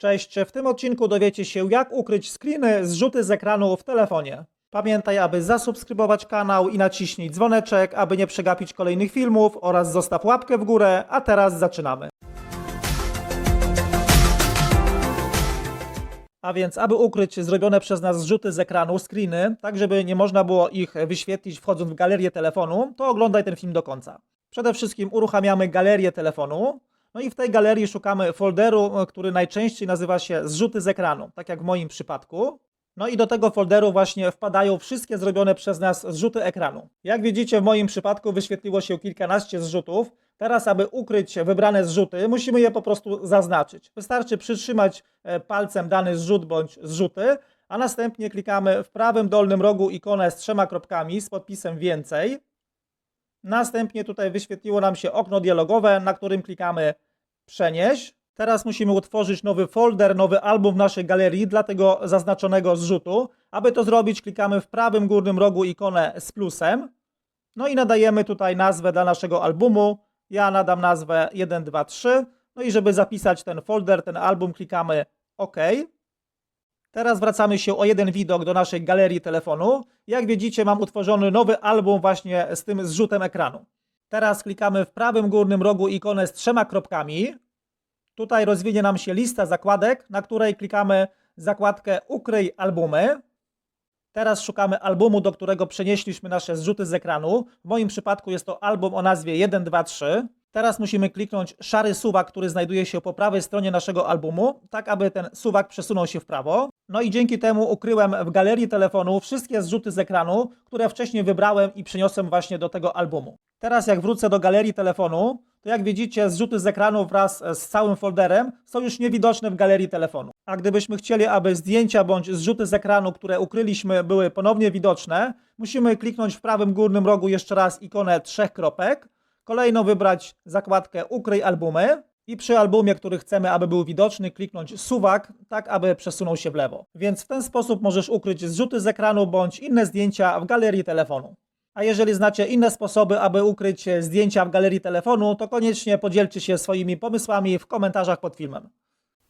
Cześć, w tym odcinku dowiecie się jak ukryć screeny, zrzuty z ekranu w telefonie. Pamiętaj, aby zasubskrybować kanał i naciśnij dzwoneczek, aby nie przegapić kolejnych filmów oraz zostaw łapkę w górę, a teraz zaczynamy. A więc, aby ukryć zrobione przez nas zrzuty z ekranu, screeny, tak żeby nie można było ich wyświetlić wchodząc w galerię telefonu, to oglądaj ten film do końca. Przede wszystkim uruchamiamy galerię telefonu, no i w tej galerii szukamy folderu, który najczęściej nazywa się zrzuty z ekranu, tak jak w moim przypadku. No i do tego folderu właśnie wpadają wszystkie zrobione przez nas zrzuty ekranu. Jak widzicie, w moim przypadku wyświetliło się kilkanaście zrzutów. Teraz, aby ukryć wybrane zrzuty, musimy je po prostu zaznaczyć. Wystarczy przytrzymać e, palcem dany zrzut bądź zrzuty, a następnie klikamy w prawym dolnym rogu ikonę z trzema kropkami z podpisem więcej. Następnie tutaj wyświetliło nam się okno dialogowe, na którym klikamy przenieść. Teraz musimy utworzyć nowy folder, nowy album w naszej galerii dla tego zaznaczonego zrzutu. Aby to zrobić, klikamy w prawym górnym rogu ikonę z plusem. No i nadajemy tutaj nazwę dla naszego albumu. Ja nadam nazwę 123. No i żeby zapisać ten folder, ten album, klikamy OK. Teraz wracamy się o jeden widok do naszej galerii telefonu. Jak widzicie, mam utworzony nowy album właśnie z tym zrzutem ekranu. Teraz klikamy w prawym górnym rogu ikonę z trzema kropkami. Tutaj rozwinie nam się lista zakładek, na której klikamy zakładkę Ukryj albumy. Teraz szukamy albumu, do którego przenieśliśmy nasze zrzuty z ekranu. W moim przypadku jest to album o nazwie 123. Teraz musimy kliknąć szary suwak, który znajduje się po prawej stronie naszego albumu, tak aby ten suwak przesunął się w prawo. No i dzięki temu ukryłem w galerii telefonu wszystkie zrzuty z ekranu, które wcześniej wybrałem i przeniosłem właśnie do tego albumu. Teraz jak wrócę do galerii telefonu, to jak widzicie zrzuty z ekranu wraz z całym folderem są już niewidoczne w galerii telefonu. A gdybyśmy chcieli, aby zdjęcia bądź zrzuty z ekranu, które ukryliśmy, były ponownie widoczne, musimy kliknąć w prawym górnym rogu jeszcze raz ikonę trzech kropek, kolejno wybrać zakładkę Ukryj albumy i przy albumie, który chcemy, aby był widoczny, kliknąć suwak, tak aby przesunął się w lewo. Więc w ten sposób możesz ukryć zrzuty z ekranu bądź inne zdjęcia w galerii telefonu. A jeżeli znacie inne sposoby, aby ukryć zdjęcia w galerii telefonu, to koniecznie podzielcie się swoimi pomysłami w komentarzach pod filmem.